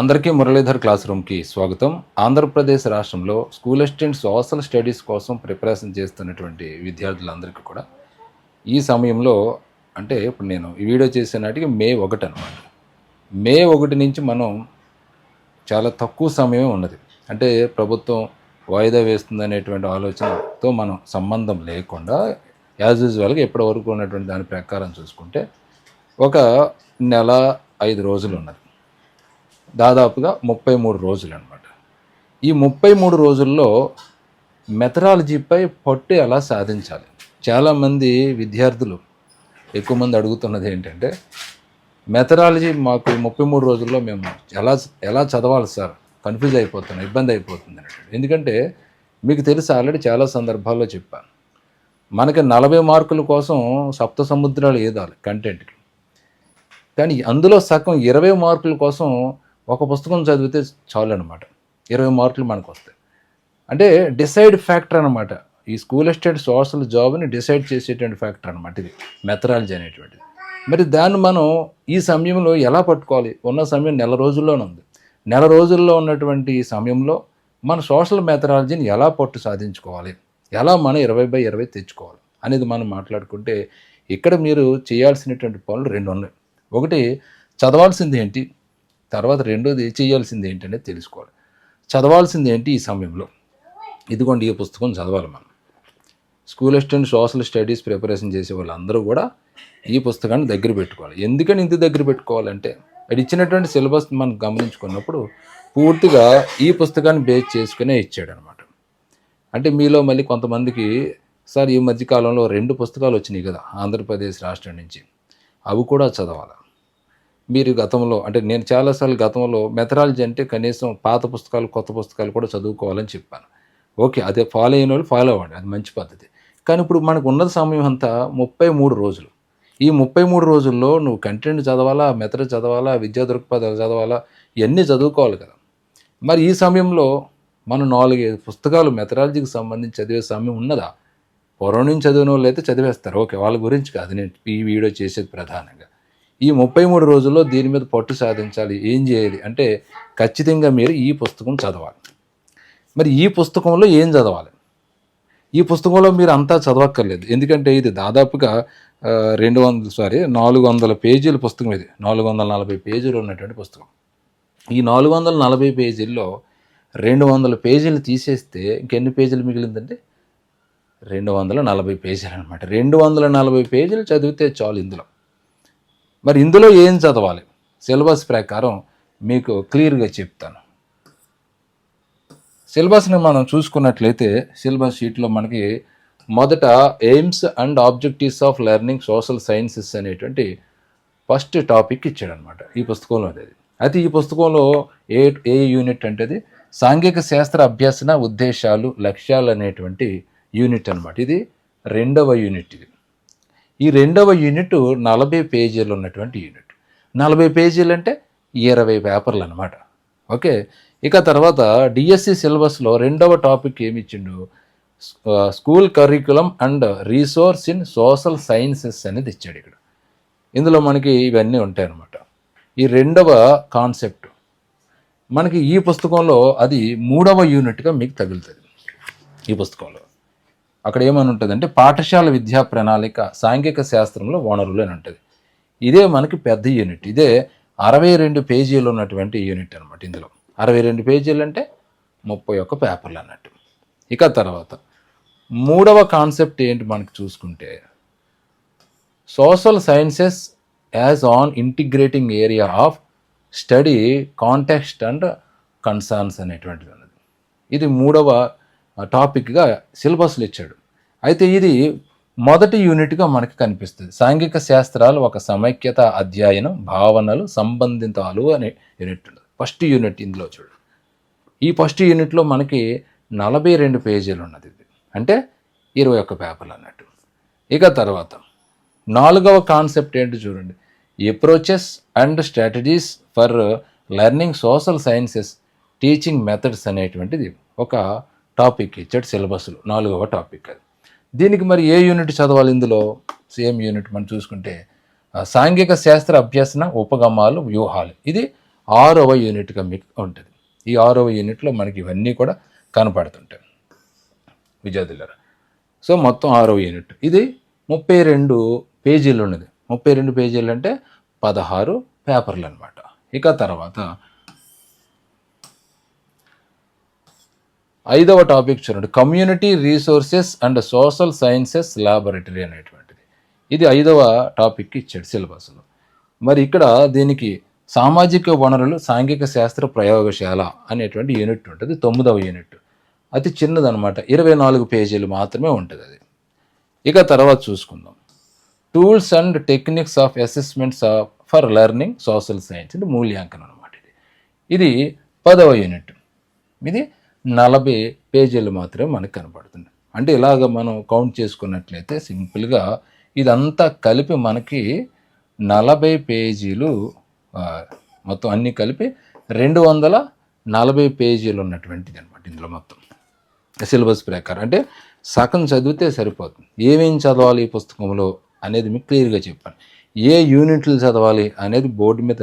అందరికీ మురళీధర్ క్లాస్ రూమ్కి స్వాగతం. ఆంధ్రప్రదేశ్ రాష్ట్రంలో స్కూల్ అసిస్టెంట్ సోషల్ స్టడీస్ కోసం ప్రిపరేషన్ చేస్తున్నటువంటి విద్యార్థులందరికీ కూడా ఈ సమయంలో అంటే ఇప్పుడు నేను ఈ వీడియో చేసే నాటికి మే ఒకటి అనమాట మే ఒకటి నుంచి మనం చాలా తక్కువ సమయమే ఉన్నది. అంటే ప్రభుత్వం వాయిదా వేస్తుంది అనేటువంటి ఆలోచనతో మనం సంబంధం లేకుండా యాజ్ యూజువల్గా ఇప్పటి వరకు ఉన్నటువంటి దాని ప్రకారం చూసుకుంటే ఒక నెల ఐదు రోజులు ఉన్నది. దాదాపుగా ముప్పై మూడు రోజులు అనమాట ఈ ముప్పై మూడు రోజుల్లో మెథడాలజీపై పట్టు ఎలా సాధించాలి? చాలామంది విద్యార్థులు ఎక్కువ మంది అడుగుతున్నది ఏంటంటే మెథడాలజీ మాకు ముప్పై మూడు రోజుల్లో మేము ఎలా ఎలా చదవాలి సార్? కన్ఫ్యూజ్ అయిపోతున్నాం ఇబ్బంది అయిపోతుంది ఎందుకంటే మీకు తెలుసు ఆల్రెడీ చాలా సందర్భాల్లో చెప్పాను. మనకి నలభై మార్కుల కోసం సప్త సముద్రాలు ఏదాలి కంటెంట్కి. కానీ అందులో సగం ఇరవై మార్కుల కోసం ఒక పుస్తకం చదివితే చాలు అనమాట ఇరవై మార్కులు మనకు వస్తాయి అంటే డిసైడ్ ఫ్యాక్టర్ అనమాట ఈ స్కూల్ ఎస్టేట్ సోషల్ జాబ్ని డిసైడ్ చేసేటువంటి ఫ్యాక్టర్ అనమాట ఇది. మెథడాలజీ అనేటువంటిది. మరి దాన్ని మనం ఈ సమయంలో ఎలా పట్టుకోవాలి? ఉన్న సమయం నెల రోజుల్లోనే ఉంది. నెల రోజుల్లో ఉన్నటువంటి ఈ సమయంలో మన సోషల్ మెథడాలజీని ఎలా పట్టు సాధించుకోవాలి? ఎలా మనం ఇరవై బై ఇరవై తెచ్చుకోవాలి? అనేది మనం మాట్లాడుకుంటే ఇక్కడ మీరు చేయాల్సినటువంటి పనులు రెండు ఉన్నాయి ఒకటి చదవాల్సింది ఏంటి? తర్వాత రెండోది చేయాల్సింది ఏంటి తెలుసుకోవాలి. చదవాల్సింది ఏంటి ఈ సమయంలో? ఇదిగోండి ఈ పుస్తకం చదవాలి మనం. School assistant social studies preparation చేసే వాళ్ళందరూ కూడా ఈ పుస్తకాన్ని దగ్గర పెట్టుకోవాలి. ఎందుకని ఇంత దగ్గర పెట్టుకోవాలంటే అది ఇచ్చినటువంటి సిలబస్ మనం గమనించుకున్నప్పుడు పూర్తిగా ఈ పుస్తకాన్ని బేస్ చేసుకునే ఇచ్చాడనమాట. అంటే మీలో మళ్ళీ కొంతమందికి సార్ ఈ మధ్యకాలంలో రెండు పుస్తకాలు వచ్చినాయి కదా ఆంధ్రప్రదేశ్ రాష్ట్రం నుంచి. అవి కూడా చదవాలి? మీరు గతంలో అంటే నేను చాలాసార్లు గతంలో మెథడాలజీ అంటే కనీసం పాత పుస్తకాలు కొత్త పుస్తకాలు కూడా చదువుకోవాలని చెప్పాను. ఓకే అదే ఫాలో అయిన వాళ్ళు ఫాలో అవ్వండి అది మంచి పద్ధతి. కానీ ఇప్పుడు మనకు ఉన్న సమయం అంతా ముప్పై మూడు రోజులు. ఈ ముప్పై మూడు రోజుల్లో నువ్వు కంటెంట్ చదవాలా మెథడ్ చదవాలా విద్యా దృక్పథాలు చదవాలా ఇవన్నీ చదువుకోవాలి కదా. మరి ఈ సమయంలో మనం నాలుగైదు పుస్తకాలు మెథడాలజీకి సంబంధించి చదివే సమయం ఉన్నదా? పూర్వం నుంచి చదివిన వాళ్ళు అయితే చదివేస్తారు. ఓకే వాళ్ళ గురించి కాదు నేను ఈ వీడియో చేసేది ప్రధానంగా. ఈ ముప్పై మూడు రోజుల్లో దీని మీద పట్టు సాధించాలి. ఏం చేయాలి? అంటే ఖచ్చితంగా మీరు ఈ పుస్తకం చదవాలి. మరి ఈ పుస్తకంలో ఏం చదవాలి? ఈ పుస్తకంలో మీరు అంతా చదవక్కర్లేదు. ఎందుకంటే ఇది దాదాపుగా రెండు వందల సారీ నాలుగు వందల పేజీల పుస్తకం ఇది. నాలుగు వందల నలభై పేజీలు ఉన్నటువంటి పుస్తకం. ఈ నాలుగు వందల నలభై పేజీల్లో రెండు వందల పేజీలు తీసేస్తే ఇంకెన్ని పేజీలు మిగిలిందంటే రెండు వందల నలభై పేజీలు అనమాట రెండు వందల నలభై పేజీలు చదివితే చాలు ఇందులో. మరి ఇందులో ఏం చదవాలి? సిలబస్ ప్రకారం మీకు క్లియర్గా చెప్తాను. సిలబస్ని మనం చూసుకున్నట్లయితే సిలబస్ షీట్లో మనకి మొదట aims and objectives of learning social sciences అనేటువంటి ఫస్ట్ టాపిక్ ఇచ్చాడనమాట ఈ పుస్తకంలో అది. అయితే ఈ పుస్తకంలో ఏ ఏ యూనిట్ అంటే అది సాంఘిక శాస్త్ర అభ్యాసన ఉద్దేశాలు లక్ష్యాలు అనేటువంటి యూనిట్ అనమాట. ఇది రెండవ యూనిట్ ఇది. ఈ రెండవ యూనిట్ నలభై పేజీలు ఉన్నటువంటి యూనిట్ నలభై పేజీలు అంటే ఇరవై పేపర్లు అనమాట ఓకే? ఇక తర్వాత డిఎస్సి సిలబస్లో రెండవ టాపిక్ ఏమి ఇచ్చిండు? School curriculum and resource in social sciences అనేది ఇచ్చాడు ఇక్కడ. ఇందులో మనకి ఇవన్నీ ఉంటాయి అన్నమాట. ఈ రెండవ కాన్సెప్ట్ మనకి ఈ పుస్తకంలో అది మూడవ యూనిట్గా మీకు తగులుతుంది. ఈ పుస్తకంలో. అక్కడ ఏమని ఉంటుందంటే పాఠశాల విద్యా ప్రణాళిక సాంఘిక శాస్త్రంలో వనరులు అని ఉంటుంది. ఇదే మనకి పెద్ద యూనిట్ ఇదే అరవై రెండు పేజీలు ఉన్నటువంటి యూనిట్ అనమాట ఇందులో. అరవై రెండు పేజీలు అంటే ముప్పై ఒక్క పేపర్లు అన్నట్టు. ఇక తర్వాత మూడవ కాన్సెప్ట్ ఏంటి మనకి చూసుకుంటే social sciences as an integrating area of study context and concerns అనేటువంటిది ఉన్నది. ఇది మూడవ టాపిక్గా సిలబస్లు ఇచ్చాడు. అయితే ఇది మొదటి యూనిట్గా మనకి కనిపిస్తుంది. సాంఘిక శాస్త్రాలు ఒక సమైక్యత అధ్యయనం భావనలు సంబంధితాలు అనే యూనిట్ ఉంటుంది. ఫస్ట్ యూనిట్ ఇందులో చూడండి ఈ ఫస్ట్ యూనిట్లో మనకి నలభై రెండు పేజీలు ఉన్నది ఇది. అంటే ఇరవై ఒక్క పేపర్లు అన్నట్టు. ఇక తర్వాత నాలుగవ కాన్సెప్ట్ ఏంటి చూడండి. Approaches and strategies for learning social sciences teaching methods అనేటువంటిది ఒక టాపిక్ ఇచ్చాడు సిలబస్లో. నాలుగవ టాపిక్ అది. దీనికి మరి ఏ యూనిట్ చదవాలి ఇందులో? సేమ్ యూనిట్ మనం చూసుకుంటే సాంఘిక శాస్త్ర అభ్యసన ఉపగమాలు వ్యూహాలు. ఇది ఆరవ యూనిట్గా మీకు ఉంటుంది. ఈ ఆరవ యూనిట్లో మనకి ఇవన్నీ కూడా కనపడుతుంటాయి. విద్యార్థులారా సో మొత్తం ఆరవ యూనిట్ ఇది ముప్పై రెండు పేజీలు ఉన్నది. ముప్పై రెండు పేజీలు అంటే పదహారు పేపర్లు అనమాట ఇక తర్వాత ఐదవ టాపిక్ చూడండి. Community resources and social sciences laboratory అనేటువంటిది. ఇది ఐదవ టాపిక్కి ఇచ్చాడు సిలబస్లో. మరి ఇక్కడ దీనికి సామాజిక వనరులు సాంఘిక శాస్త్ర ప్రయోగశాల అనేటువంటి యూనిట్ ఉంటుంది. తొమ్మిదవ యూనిట్. అతి చిన్నదనమాట ఇరవై నాలుగు పేజీలు మాత్రమే ఉంటుంది అది. ఇక తర్వాత చూసుకుందాం. Tools and techniques of assessments of for learning social science అంటే మూల్యాంకనం అనమాట ఇది. ఇది పదవ యూనిట్. ఇది నలభై పేజీలు మాత్రమే మనకు కనపడుతుంది అంటే ఇలాగ మనం కౌంట్ చేసుకున్నట్లయితే సింపుల్గా ఇదంతా కలిపి మనకి నలభై పేజీలు మొత్తం అన్నీ కలిపి రెండు వందల నలభై పేజీలు ఉన్నటువంటిది అనమాట ఇందులో మొత్తం. సిలబస్ ప్రకారం. అంటే సగం చదివితే సరిపోతుంది. ఏమేం చదవాలి ఈ పుస్తకంలో అనేది మీకు క్లియర్గా చెప్పాను. ఏ యూనిట్లు చదవాలి అనేది బోర్డు మీద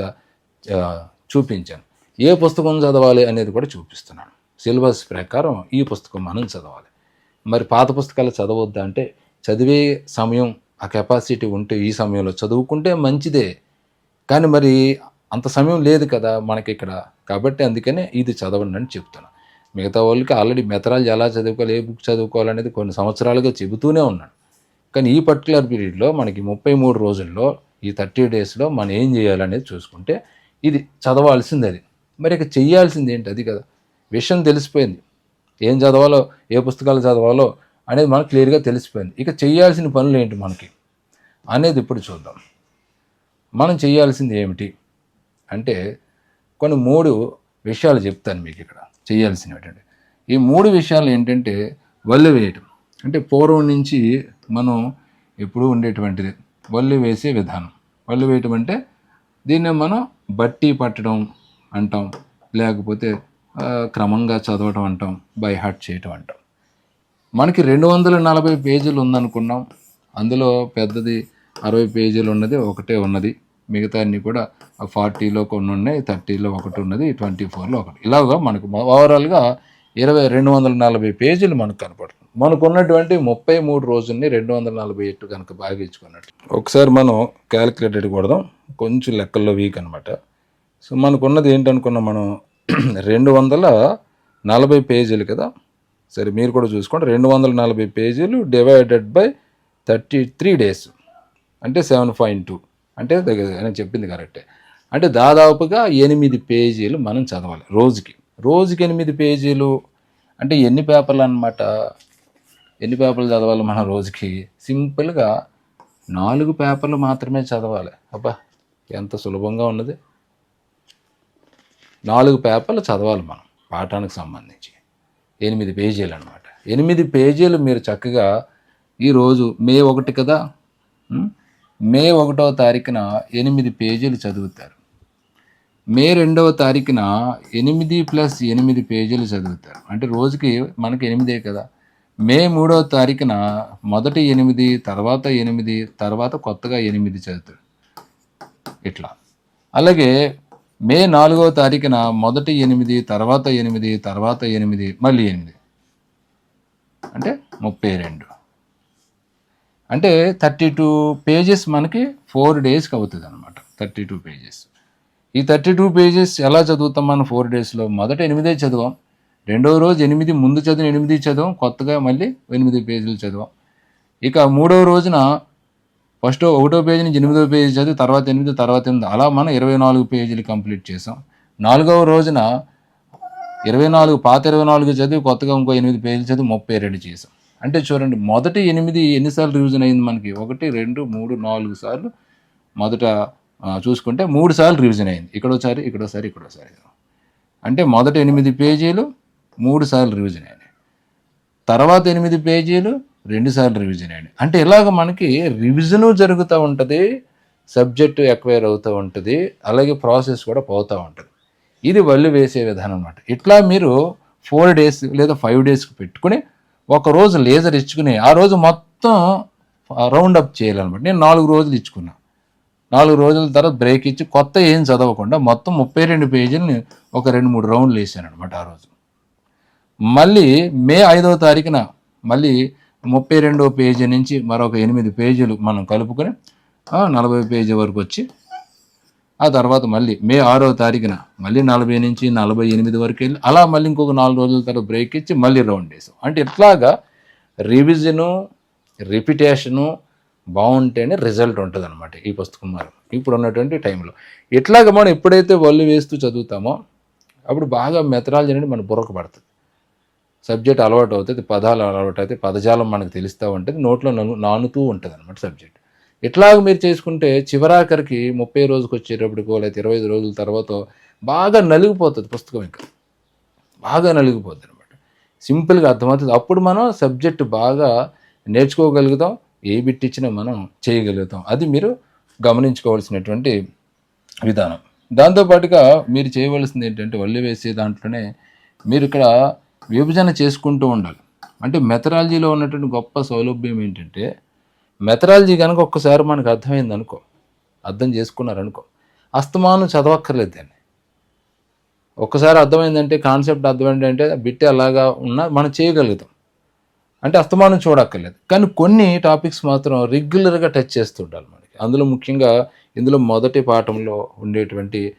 చూపించాను. ఏ పుస్తకం చదవాలి అనేది కూడా చూపిస్తున్నాను. సిలబస్ ప్రకారం ఈ పుస్తకం మనం చదవాలి. మరి పాత పుస్తకాలు చదవద్దా అంటే చదివే సమయం ఆ కెపాసిటీ ఉంటే ఈ సమయంలో చదువుకుంటే మంచిదే. కానీ మరి అంత సమయం లేదు కదా మనకి ఇక్కడ. కాబట్టి అందుకనే ఇది చదవండి అని చెప్తున్నాను మిగతా వాళ్ళకి ఆల్రెడీ మెథడాలజీ ఎలా చదువుకోవాలి ఏ బుక్ చదువుకోవాలనేది కొన్ని సంవత్సరాలుగా చెబుతూనే ఉన్నాను. కానీ ఈ పర్టికులర్ పీరియడ్లో మనకి ముప్పై మూడు రోజుల్లో ఈ థర్టీ డేస్లో మనం ఏం చేయాలనేది చూసుకుంటే ఇది చదవాల్సింది అది. మరి ఇక చేయాల్సింది ఏంటి అది కదా? విషయం తెలిసిపోయింది. ఏం చదవాలో ఏ పుస్తకాలు చదవాలో అనేది మనకు క్లియర్గా తెలిసిపోయింది. ఇక చేయాల్సిన పనులు ఏంటి మనకి? అనేది ఇప్పుడు చూద్దాం. మనం చేయాల్సింది ఏమిటి? అంటే కొన్ని మూడు విషయాలు చెప్తాను మీకు ఇక్కడ. చేయాల్సినవి ఏంటంటే ఈ మూడు విషయాలు ఏంటంటే వల్లి వేయటం. అంటే పూర్వం నుంచి మనం ఎప్పుడూ ఉండేటువంటిది వల్లి వేసే విధానం. వల్లి వేయటం అంటే దీన్నే మనం బట్టి పట్టడం అంటాం. లేకపోతే క్రమంగా చదవటం అంటాం బై హార్ట్ చేయటం అంటాం. మనకి రెండు వందల నలభై పేజీలు ఉందనుకున్నాం. అందులో పెద్దది అరవై పేజీలు ఉన్నది ఒకటే ఉన్నది. మిగతా అన్ని కూడా ఫార్టీలో కొన్ని ఉన్నాయి థర్టీలో ఒకటి ఉన్నది ట్వంటీ ఫోర్లో ఒకటి. ఇలాగా మనకు ఓవరాల్గా ఇరవై రెండు వందల నలభై పేజీలు మనకు కనపడుతుంది. మనకు ఉన్నటువంటి ముప్పై మూడు రోజుల్ని రెండు వందల నలభై ఎట్టు కనుక భాగించుకున్నట్టు. ఒకసారి మనం క్యాలిక్యులేటెడ్ కొడదాం. కొంచెం లెక్కల్లో వీక్ అనమాట సో మనకున్నది ఏంటనుకున్నాం మనం? రెండు వందల నలభై పేజీలు కదా? సరే మీరు కూడా చూసుకోండి. రెండు వందల నలభై పేజీలు divided by thirty three days. అంటే సెవెన్ పాయింట్ టూ. అంటే దగ్గర నేను చెప్పింది కరెక్టే. అంటే దాదాపుగా ఎనిమిది పేజీలు మనం చదవాలి రోజుకి. రోజుకి ఎనిమిది పేజీలు అంటే ఎన్ని పేపర్లు అన్నమాట? ఎన్ని పేపర్లు చదవాలి మనం రోజుకి? సింపుల్గా నాలుగు పేపర్లు మాత్రమే చదవాలి. అబ్బా ఎంత సులభంగా ఉన్నది. నాలుగు పేపర్లు చదవాలి మనం పాఠానికి సంబంధించి. ఎనిమిది పేజీలు అనమాట ఎనిమిది పేజీలు మీరు చక్కగా ఈరోజు మే ఒకటి కదా? మే ఒకటవ తారీఖున ఎనిమిది పేజీలు చదువుతారు. మే రెండవ తారీఖున ఎనిమిది ప్లస్ ఎనిమిది పేజీలు చదువుతారు. అంటే రోజుకి మనకి ఎనిమిదే కదా? మే మూడవ తారీఖున మొదటి ఎనిమిది తర్వాత ఎనిమిది తర్వాత కొత్తగా ఎనిమిది చదువుతారు. ఇట్లా. అలాగే మే నాలుగవ తారీఖున మొదటి ఎనిమిది తర్వాత ఎనిమిది తర్వాత ఎనిమిది మళ్ళీ ఎనిమిది. అంటే ముప్పై రెండు. అంటే థర్టీ టూ పేజెస్ మనకి ఫోర్ డేస్కి అవుతుంది అనమాట థర్టీ టూ పేజెస్. ఈ థర్టీ టూ పేజెస్ ఎలా చదువుతాం మనం ఫోర్ డేస్లో? మొదట ఎనిమిదే చదివాం. రెండవ రోజు ఎనిమిది ముందు చదివిన ఎనిమిది చదివాం. కొత్తగా మళ్ళీ ఎనిమిది పేజీలు చదివాం. ఇక మూడవ రోజున ఫస్ట్ ఒకటో పేజీ నుంచి ఎనిమిదో పేజీ చదివి తర్వాత ఎనిమిది తర్వాత ఎనిమిది అలా మనం ఇరవై నాలుగు పేజీలు కంప్లీట్ చేసాం. నాలుగవ రోజున ఇరవై నాలుగు పాత ఇరవై నాలుగు చదివి కొత్తగా ఇంకో ఎనిమిది పేజీలు చదివి ముప్పై రెండు చేసాం. అంటే చూడండి మొదటి ఎనిమిది ఎన్నిసార్లు రివిజన్ అయింది మనకి? ఒకటి రెండు మూడు నాలుగు సార్లు మొదట చూసుకుంటే మూడు సార్లు రివిజన్ అయింది. ఇక్కడోసారి ఇక్కడోసారి ఇక్కడోసారి. అంటే మొదట ఎనిమిది పేజీలు మూడు సార్లు రివిజన్ అయినాయి. తర్వాత ఎనిమిది పేజీలు రెండుసార్లు రివిజన్ అయ్యాడు అంటే ఇలాగ మనకి రివిజను జరుగుతూ ఉంటుంది సబ్జెక్టు ఎక్వైర్ అవుతూ ఉంటుంది అలాగే ప్రాసెస్ కూడా పోతూ ఉంటుంది. ఇది వల్లి వేసే విధానం అనమాట ఇట్లా మీరు ఫోర్ డేస్ లేదా ఫైవ్ డేస్కి పెట్టుకుని ఒక రోజు లేజర్ ఇచ్చుకుని ఆ రోజు మొత్తం రౌండ్ అప్ చేయాలన్నమాట. నేను నాలుగు రోజులు ఇచ్చుకున్నా. నాలుగు రోజుల తర్వాత బ్రేక్ ఇచ్చి కొత్త ఏం చదవకుండా మొత్తం ముప్పై రెండు పేజీలని ఒక రెండు మూడు రౌండ్లు వేసాను అనమాట ఆ రోజు. మళ్ళీ మే ఐదవ తారీఖున మళ్ళీ ముప్పై రెండవ పేజీ నుంచి మరొక ఎనిమిది పేజీలు మనం కలుపుకొని నలభై పేజీ వరకు వచ్చి ఆ తర్వాత మళ్ళీ మే ఆరో తారీఖున మళ్ళీ నలభై నుంచి నలభై ఎనిమిది వరకు వెళ్ళి అలా మళ్ళీ ఇంకొక నాలుగు రోజుల తర్వాత బ్రేక్ ఇచ్చి మళ్ళీ రౌండ్ వేసాం. అంటే ఇట్లాగా రివిజను రిపిటేషను బాగుంటేనే రిజల్ట్ ఉంటుంది అనమాట ఈ పుస్తకం మనం ఇప్పుడు ఉన్నటువంటి టైంలో ఇట్లాగ మనం ఎప్పుడైతే వల్లు వేస్తూ చదువుతామో అప్పుడు బాగా మెథడాలజీ అనేది మన బుర్రకు పడుతుంది. సబ్జెక్ట్ అలవాటు అవుతుంది పదాలు అలవాటు అవుతాయి పదజాలం మనకు తెలుస్తూ ఉంటుంది నోట్లో నను నానుతూ ఉంటుంది అనమాట సబ్జెక్ట్. ఇట్లాగ మీరు చేసుకుంటే చివరాఖరికి ముప్పై రోజుకి వచ్చేటప్పటికో లేకపోతే ఇరవై ఐదు రోజుల తర్వాత బాగా నలిగిపోతుంది పుస్తకం ఇంకా. బాగా నలిగిపోతుంది అనమాట సింపుల్గా అర్థమవుతుంది. అప్పుడు మనం సబ్జెక్ట్ బాగా నేర్చుకోగలుగుతాం ఏ బిట్ ఇచ్చినా మనం చేయగలుగుతాం. అది మీరు గమనించుకోవాల్సినటువంటి విధానం. దాంతోపాటుగా మీరు చేయవలసింది ఏంటంటే వల్లి వేసే దాంట్లోనే మీరు ఇక్కడ విభజన చేసుకుంటూ ఉండాలి. అంటే మెథడాలజీలో ఉన్నటువంటి గొప్ప సౌలభ్యం ఏంటంటే మెథడాలజీ కనుక ఒక్కసారి మనకు అర్థమైంది అనుకో అర్థం చేసుకున్నారనుకో అస్తమానం చదవక్కర్లేదు దాన్ని. ఒక్కసారి అర్థమైందంటే కాన్సెప్ట్ అర్థమైంది అంటే బిట్టే అలాగా ఉన్నా మనం చేయగలుగుతాం. అంటే అస్తమానం చూడక్కర్లేదు. కానీ కొన్ని టాపిక్స్ మాత్రం రెగ్యులర్గా టచ్ చేస్తూ ఉండాలి మనకి. అందులో ముఖ్యంగా ఇందులో మొదటి పాఠంలో ఉండేటువంటి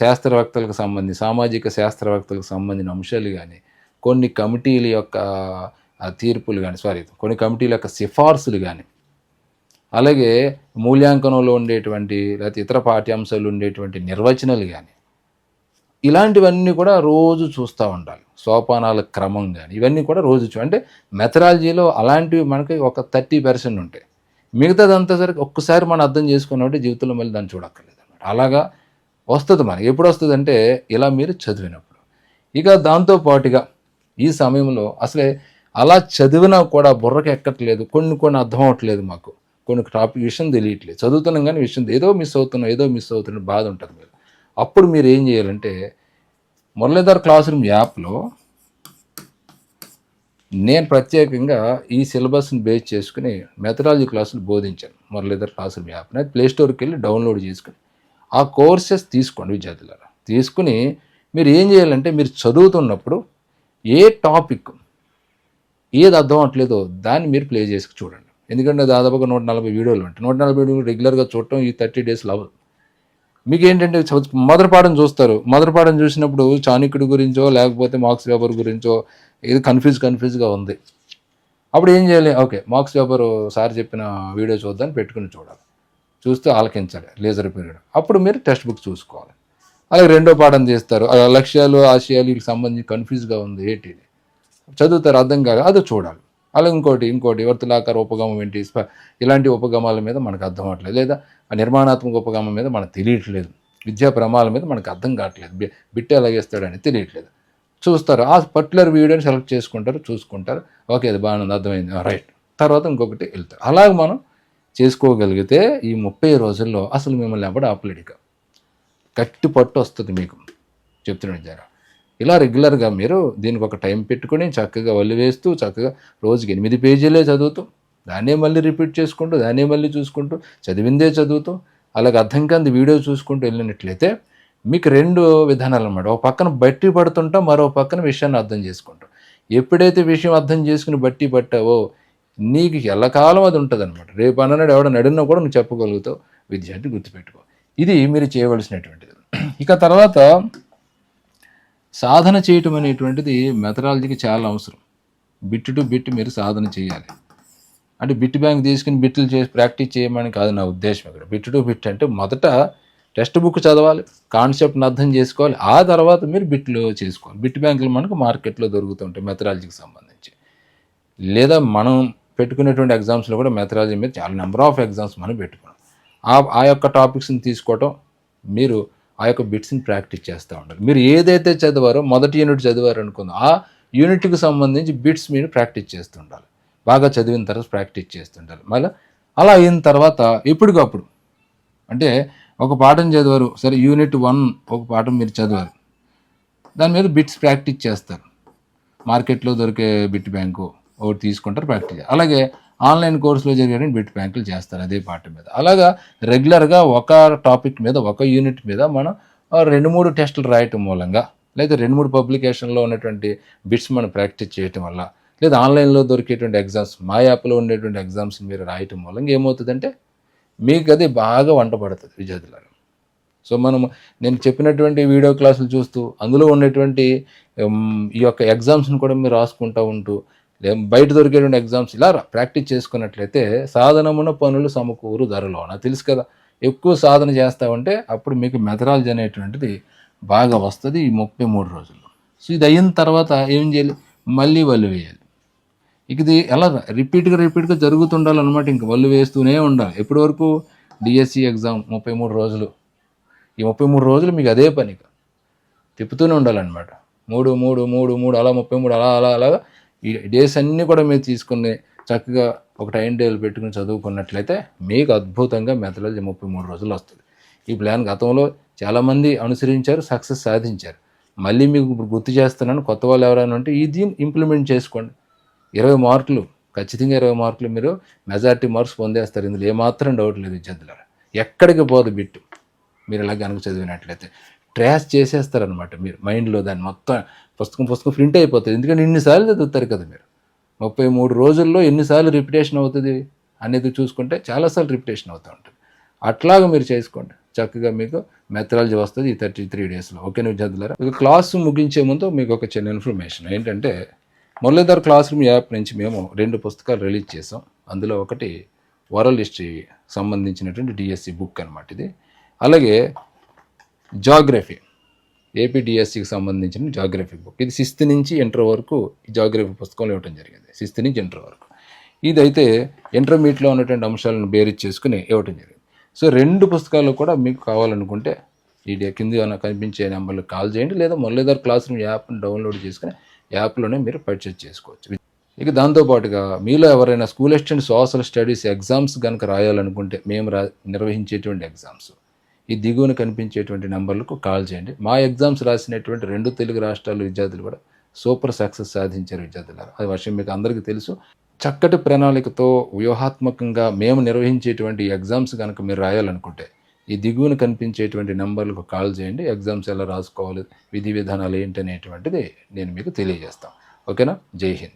శాస్త్రవేత్తలకు సంబంధించి సామాజిక శాస్త్రవేత్తలకు సంబంధించిన అంశాలు కానీ కొన్ని కమిటీల యొక్క తీర్పులు కానీ సారీ కొన్ని కమిటీల యొక్క సిఫార్సులు కానీ అలాగే మూల్యాంకనంలో ఉండేటువంటి లేకపోతే ఇతర పాఠ్యాంశాలు ఉండేటువంటి నిర్వచనాలు కానీ ఇలాంటివన్నీ కూడా రోజు చూస్తూ ఉండాలి. సోపానాల క్రమం కానీ ఇవన్నీ కూడా రోజు చూ అంటే మెథడాలజీలో అలాంటివి మనకి ఒక థర్టీ పర్సెంట్ ఉంటాయి. మిగతాదంతా సరికి ఒక్కసారి మనం అర్థం చేసుకున్నప్పుడు జీవితంలో మళ్ళీ దాన్ని చూడక్కర్లేదు అనమాట అలాగా వస్తుంది మనకి. ఎప్పుడు వస్తుంది అంటే ఇలా మీరు చదివినప్పుడు. ఇక దాంతో పాటుగా ఈ సమయంలో అసలే అలా చదివినా కూడా బుర్రకి ఎక్కట్లేదు కొన్ని కొన్ని అర్థం అవ్వట్లేదు మాకు. కొన్ని టాపిక్ విషయం తెలియట్లేదు. చదువుతున్నాం కానీ విషయం ఏదో మిస్ అవుతున్నాం ఏదో మిస్ అవుతున్న బాధ ఉంటుంది మీరు అప్పుడు మీరు ఏం చేయాలంటే మురళీధర్ క్లాస్ రూమ్ యాప్లో నేను ప్రత్యేకంగా ఈ సిలబస్ని బేస్ చేసుకుని మెథడాలజీ క్లాసులు బోధించాను మురళీధర్ క్లాస్ రూమ్ యాప్ అనేది ప్లేస్టోర్కి వెళ్ళి డౌన్లోడ్ చేసుకుని ఆ కోర్సెస్ తీసుకోండి విద్యార్థులారా. తీసుకుని మీరు ఏం చేయాలంటే మీరు చదువుతున్నప్పుడు ఏ టాపిక్ ఏది అర్థం అవట్లేదో దాన్ని మీరు ప్లే చేసి చూడండి. ఎందుకంటే దాదాపుగా నూట నలభై వీడియోలు ఉంటాయి. నూట నలభై వీడియోలు రెగ్యులర్గా చూడటం ఈ థర్టీ డేస్లో అవ్వదు. మీకు ఏంటంటే చదువు- మొదటి పాఠం చూస్తారు. మొదటి పాఠం చూసినప్పుడు చాణక్యుడి గురించో లేకపోతే మార్క్స్ పేపర్ గురించో ఇది కన్ఫ్యూజ్ కన్ఫ్యూజ్గా ఉంది. అప్పుడు ఏం చేయాలి? ఓకే మార్క్స్ పేపర్ సార్ చెప్పిన వీడియో చూద్దాం పెట్టుకుని చూడాలి. చూస్తే ఆలకించాలి లేజర్ పీరియడ్ అప్పుడు మీరు టెక్స్ట్ బుక్ చూసుకోవాలి. అలాగే రెండో పాఠం చేస్తారు. ఆ లక్ష్యాలు ఆశయాలు వీటికి సంబంధించి కన్ఫ్యూజ్గా ఉంది ఏంటి? ఇది? చదువుతారు అర్థం కాక అది చూడాలి. అలా ఇంకోటి ఇంకోటి వర్తులాకార ఉపగమం ఏంటి? ఇలాంటి ఉపగమాల మీద మనకు అర్థం అవ్వట్లేదు. లేదా ఆ నిర్మాణాత్మక ఉపగమం మీద మనకు తెలియట్లేదు. విద్యా ప్రమాణాల మీద మనకు అర్థం కావట్లేదు. బిట్టే బిట్టు ఎలాగేస్తాడని తెలియట్లేదు. చూస్తారు. ఆ పర్టికులర్ వీడియోని సెలెక్ట్ చేసుకుంటారు చూసుకుంటారు. ఓకే అది బాగానే అర్థమైంది. రైట్ తర్వాత ఇంకొకటి వెళ్తారు. అలాగ మనం చేసుకోగలిగితే ఈ ముప్పై రోజుల్లో అసలు మిమ్మల్ని ఎవడు ఆపలేడు గట్టి పట్టు వస్తుంది మీకు. చెప్తున్నాను జర. ఇలా రెగ్యులర్గా మీరు దీనికి ఒక టైం పెట్టుకొని చక్కగా వల్లి వేస్తూ చక్కగా రోజుకి ఎనిమిది పేజీలే చదువుతూ దాన్నే మళ్ళీ రిపీట్ చేసుకుంటూ దాన్నే మళ్ళీ చూసుకుంటూ చదివిందే చదువుతూ అలాగే అర్థం కాని వీడియో చూసుకుంటూ వెళ్ళినట్లయితే మీకు రెండు విధానాలు అనమాట ఒక పక్కన బట్టి పడుతుంటాం మరో పక్కన విషయాన్ని అర్థం చేసుకుంటాం. ఎప్పుడైతే విషయం అర్థం చేసుకుని బట్టి పట్టావో నీకు ఎల్లకాలం అది ఉంటుంది అనమాట రేపు అన్ననాడు ఎవడ నడినా కూడా నువ్వు చెప్పగలుగుతావు. విద్యార్థి గుర్తుపెట్టుకో. ఇది మీరు చేయవలసినటువంటిది. ఇక తర్వాత సాధన చేయటం అనేటువంటిది మెథడాలజీకి చాలా అవసరం. బిట్ టు బిట్ మీరు సాధన చేయాలి. అంటే బిట్ బ్యాంక్ తీసుకుని బిట్లు చేసి ప్రాక్టీస్ చేయమని కాదు నా ఉద్దేశం ఇక్కడ. బిట్ టు బిట్ అంటే మొదట టెక్స్ట్ బుక్ చదవాలి కాన్సెప్ట్ని అర్థం చేసుకోవాలి ఆ తర్వాత మీరు బిట్లు చేసుకోవాలి. బిట్ బ్యాంకులు మనకు మార్కెట్లో దొరుకుతుంటాయి మెథడాలజీకి సంబంధించి. లేదా మనం పెట్టుకునేటువంటి ఎగ్జామ్స్లో కూడా మెథడాలజీ మీద చాలా నెంబర్ ఆఫ్ ఎగ్జామ్స్ మనం పెట్టుకున్నాం. ఆ ఆ యొక్క టాపిక్స్ని తీసుకోవటం మీరు ఆ యొక్క బిట్స్ని ప్రాక్టీస్ చేస్తూ ఉండాలి. మీరు ఏదైతే చదివారో మొదటి యూనిట్ చదివారు అనుకుందాం ఆ యూనిట్కి సంబంధించి బిట్స్ మీరు ప్రాక్టీస్ చేస్తుండాలి బాగా చదివిన తర్వాత ప్రాక్టీస్ చేస్తుండాలి మళ్ళీ అలా అయిన తర్వాత ఎప్పటికప్పుడు అంటే ఒక పాఠం చదివారు సరే యూనిట్ వన్ ఒక పాఠం మీరు చదివారు దాని మీద బిట్స్ ప్రాక్టీస్ చేస్తారు. మార్కెట్లో దొరికే బిట్ బ్యాంకు ఒకటి తీసుకుంటారు ప్రాక్టీస్ అలాగే ఆన్లైన్ కోర్సులో జరిగారని బిట్ బ్యాంకులు చేస్తారు అదే పాట మీద. అలాగా రెగ్యులర్గా ఒక టాపిక్ మీద ఒక యూనిట్ మీద మనం రెండు మూడు టెస్టులు రాయటం మూలంగా లేదా రెండు మూడు పబ్లికేషన్లో ఉన్నటువంటి బిట్స్ మనం ప్రాక్టీస్ చేయటం వల్ల లేదా ఆన్లైన్లో దొరికేటువంటి ఎగ్జామ్స్ మా యాప్లో ఉండేటువంటి ఎగ్జామ్స్ మీరు రాయటం మూలంగా ఏమవుతుందంటే మీకు అది బాగా వంట పడుతుంది విద్యార్థులకు సో మనం నేను చెప్పినటువంటి వీడియో క్లాసులు చూస్తూ అందులో ఉన్నటువంటి ఈ యొక్క ఎగ్జామ్స్ని కూడా మీరు రాసుకుంటూ ఉంటూ లే- బయట దొరికేటువంటి ఎగ్జామ్స్ ఇలా ప్రాక్టీస్ చేసుకున్నట్లయితే సాధనమున పనులు సమకూరు ధరలో. నాకు తెలుసు కదా ఎక్కువ సాధన చేస్తామంటే అప్పుడు మీకు మెథడాలజీ అనేటువంటిది బాగా వస్తుంది ఈ ముప్పై మూడు రోజుల్లో. సో ఇది అయిన తర్వాత ఏం చేయాలి? మళ్ళీ వల్లు వేయాలి. ఇక ఇది ఎలా రిపీట్గా రిపీట్గా జరుగుతుండాలన్నమాట ఇంక. వల్లు వేస్తూనే ఉండాలి. ఎప్పటి వరకు? డిఎస్సి ఎగ్జామ్ ముప్పై మూడు రోజులు. ఈ ముప్పై మూడు రోజులు మీకు అదే పని తిప్పుతూనే ఉండాలన్నమాట. మూడు మూడు మూడు మూడు అలా ముప్పై మూడు అలా అలా అలాగా ఈ డేస్ అన్నీ కూడా మీరు తీసుకుని చక్కగా ఒక టైం టేబుల్ పెట్టుకుని చదువుకున్నట్లయితే మీకు అద్భుతంగా మెథడాలజీ ముప్పై మూడు రోజులు వస్తుంది. ఈ ప్లాన్ గతంలో చాలామంది అనుసరించారు సక్సెస్ సాధించారు. మళ్ళీ మీకు ఇప్పుడు గుర్తు చేస్తున్నాను కొత్త వాళ్ళు ఎవరైనా ఉంటే ఇది ఇంప్లిమెంట్ చేసుకోండి. ఇరవై మార్కులు ఖచ్చితంగా ఇరవై మార్కులు మీరు మెజారిటీ మార్క్స్ పొందేస్తారు. ఇందులో ఏమాత్రం డౌట్ లేదు విద్యార్థులారా. ఎక్కడికి పోదు బిట్టు. మీరు ఇలా కనుక చదివినట్లయితే ట్రాష్ చేసేస్తారనమాట మీరు మైండ్లో దాన్ని మొత్తం పుస్తకం పుస్తకం ప్రింట్ అయిపోతుంది. ఎందుకంటే ఇన్నిసార్లు చదువుతారు కదా మీరు? ముప్పై మూడు రోజుల్లో ఎన్నిసార్లు రిపిటేషన్ అవుతుంది? అనేది చూసుకుంటే చాలాసార్లు రిపిటేషన్ అవుతూ ఉంటుంది. అట్లాగా మీరు చేసుకోండి. చక్కగా మీకు మెథడాలజీ వస్తుంది ఈ థర్టీ త్రీ డేస్లో. ఓకే నువ్వు ఇక క్లాస్ ముగించే ముందు మీకు ఒక చిన్న ఇన్ఫర్మేషన్. ఏంటంటే మురళీధర్ క్లాస్ రూమ్ యాప్ నుంచి మేము రెండు పుస్తకాలు రిలీజ్ చేసాం అందులో ఒకటి వరల్డ్ హిస్టరీ సంబంధించినటువంటి డిఎస్సి బుక్ అనమాట ఇది. అలాగే జాగ్రఫీ. ఏపీడిఎస్సికి సంబంధించిన జాగ్రఫీ బుక్ ఇది సిక్స్త్ నుంచి ఇంటర్ వరకు ఈ జాగ్రఫీ పుస్తకంలో ఇవ్వడం జరిగింది. సిక్స్త్ నుంచి ఇంటర్ వరకు. ఇదైతే ఇంటర్మీడియట్లో ఉన్నటువంటి అంశాలను బేరీజ్ చేసుకుని ఇవ్వడం జరిగింది. సో రెండు పుస్తకాలు కూడా మీకు కావాలనుకుంటే ఈ డే- కింద కనిపించే నెంబర్లకు కాల్ చేయండి. లేదా మురళీధర్ క్లాస్ రూమ్ యాప్ని డౌన్లోడ్ చేసుకుని యాప్లోనే మీరు పర్చేజ్ చేసుకోవచ్చు. ఇక దాంతోపాటుగా మీలో ఎవరైనా school assistant social studies exams కనుక రాయాలనుకుంటే మేము రా నిర్వహించేటువంటి ఎగ్జామ్స్ ఈ దిగువన కనిపించేటువంటి నెంబర్లకు కాల్ చేయండి. మా ఎగ్జామ్స్ రాసినటువంటి రెండు తెలుగు రాష్ట్రాల విద్యార్థులు కూడా సూపర్ సక్సెస్ సాధించారు విద్యార్థులారు. అది విషయం మీకు అందరికీ తెలుసు. చక్కటి ప్రణాళికతో వ్యూహాత్మకంగా మేము నిర్వహించేటువంటి ఎగ్జామ్స్ కనుక మీరు రాయాలనుకుంటే ఈ దిగువన కనిపించేటువంటి నెంబర్లకు కాల్ చేయండి. ఎగ్జామ్స్ ఎలా రాసుకోవాలి విధి విధానాలు ఏంటి అనేటువంటిది నేను మీకు తెలియజేస్తాను ఓకేనా? జై హింద్.